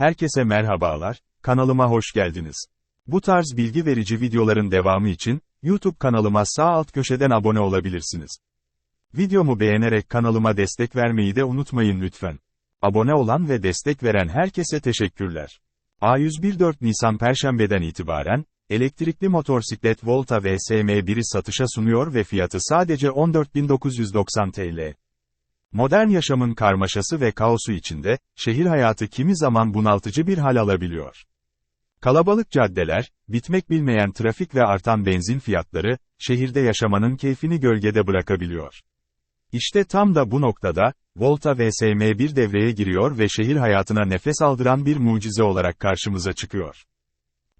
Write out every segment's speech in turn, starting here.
Herkese merhabalar, kanalıma hoş geldiniz. Bu tarz bilgi verici videoların devamı için, YouTube kanalıma sağ alt köşeden abone olabilirsiniz. Videomu beğenerek kanalıma destek vermeyi de unutmayın lütfen. Abone olan ve destek veren herkese teşekkürler. A101 Nisan Perşembeden itibaren, elektrikli motosiklet Volta VSM1'i satışa sunuyor ve fiyatı sadece 14.990 TL. Modern yaşamın karmaşası ve kaosu içinde, şehir hayatı kimi zaman bunaltıcı bir hal alabiliyor. Kalabalık caddeler, bitmek bilmeyen trafik ve artan benzin fiyatları, şehirde yaşamanın keyfini gölgede bırakabiliyor. İşte tam da bu noktada, Volta VSM1 devreye giriyor ve şehir hayatına nefes aldıran bir mucize olarak karşımıza çıkıyor.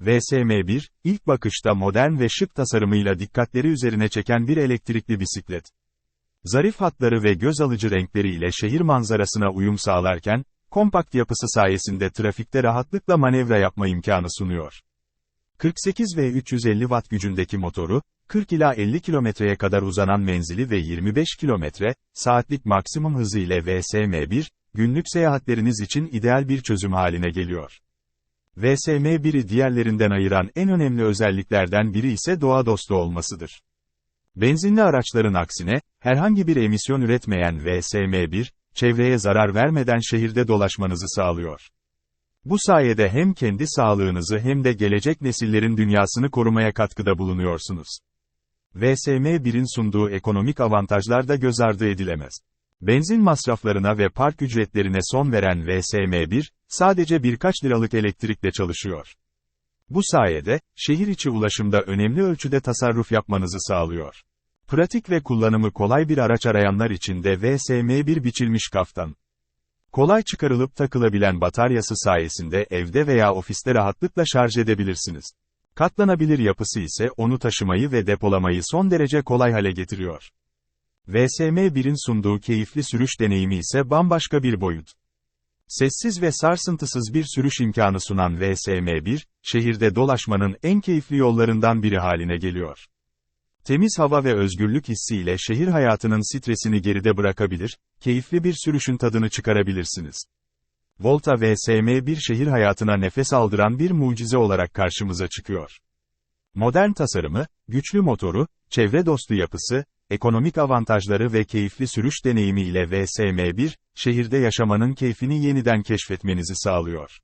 VSM1, ilk bakışta modern ve şık tasarımıyla dikkatleri üzerine çeken bir elektrikli bisiklet. Zarif hatları ve göz alıcı renkleriyle şehir manzarasına uyum sağlarken, kompakt yapısı sayesinde trafikte rahatlıkla manevra yapma imkanı sunuyor. 48 ve 350 watt gücündeki motoru, 40 ila 50 kilometreye kadar uzanan menzili ve 25 kilometre, saatlik maksimum hızı ile VSM1, günlük seyahatleriniz için ideal bir çözüm haline geliyor. VSM1'i diğerlerinden ayıran en önemli özelliklerden biri ise doğa dostu olmasıdır. Benzinli araçların aksine, herhangi bir emisyon üretmeyen VSM1, çevreye zarar vermeden şehirde dolaşmanızı sağlıyor. Bu sayede hem kendi sağlığınızı hem de gelecek nesillerin dünyasını korumaya katkıda bulunuyorsunuz. VSM1'in sunduğu ekonomik avantajlar da göz ardı edilemez. Benzin masraflarına ve park ücretlerine son veren VSM1, sadece birkaç liralık elektrikle çalışıyor. Bu sayede, şehir içi ulaşımda önemli ölçüde tasarruf yapmanızı sağlıyor. Pratik ve kullanımı kolay bir araç arayanlar için de VSM1 biçilmiş kaftan. Kolay çıkarılıp takılabilen bataryası sayesinde evde veya ofiste rahatlıkla şarj edebilirsiniz. Katlanabilir yapısı ise onu taşımayı ve depolamayı son derece kolay hale getiriyor. VSM1'in sunduğu keyifli sürüş deneyimi ise bambaşka bir boyut. Sessiz ve sarsıntısız bir sürüş imkanı sunan VSM1, şehirde dolaşmanın en keyifli yollarından biri haline geliyor. Temiz hava ve özgürlük hissiyle şehir hayatının stresini geride bırakabilir, keyifli bir sürüşün tadını çıkarabilirsiniz. Volta VSM1 şehir hayatına nefes aldıran bir mucize olarak karşımıza çıkıyor. Modern tasarımı, güçlü motoru, çevre dostu yapısı, ekonomik avantajları ve keyifli sürüş deneyimi ile VSM1, şehirde yaşamanın keyfini yeniden keşfetmenizi sağlıyor.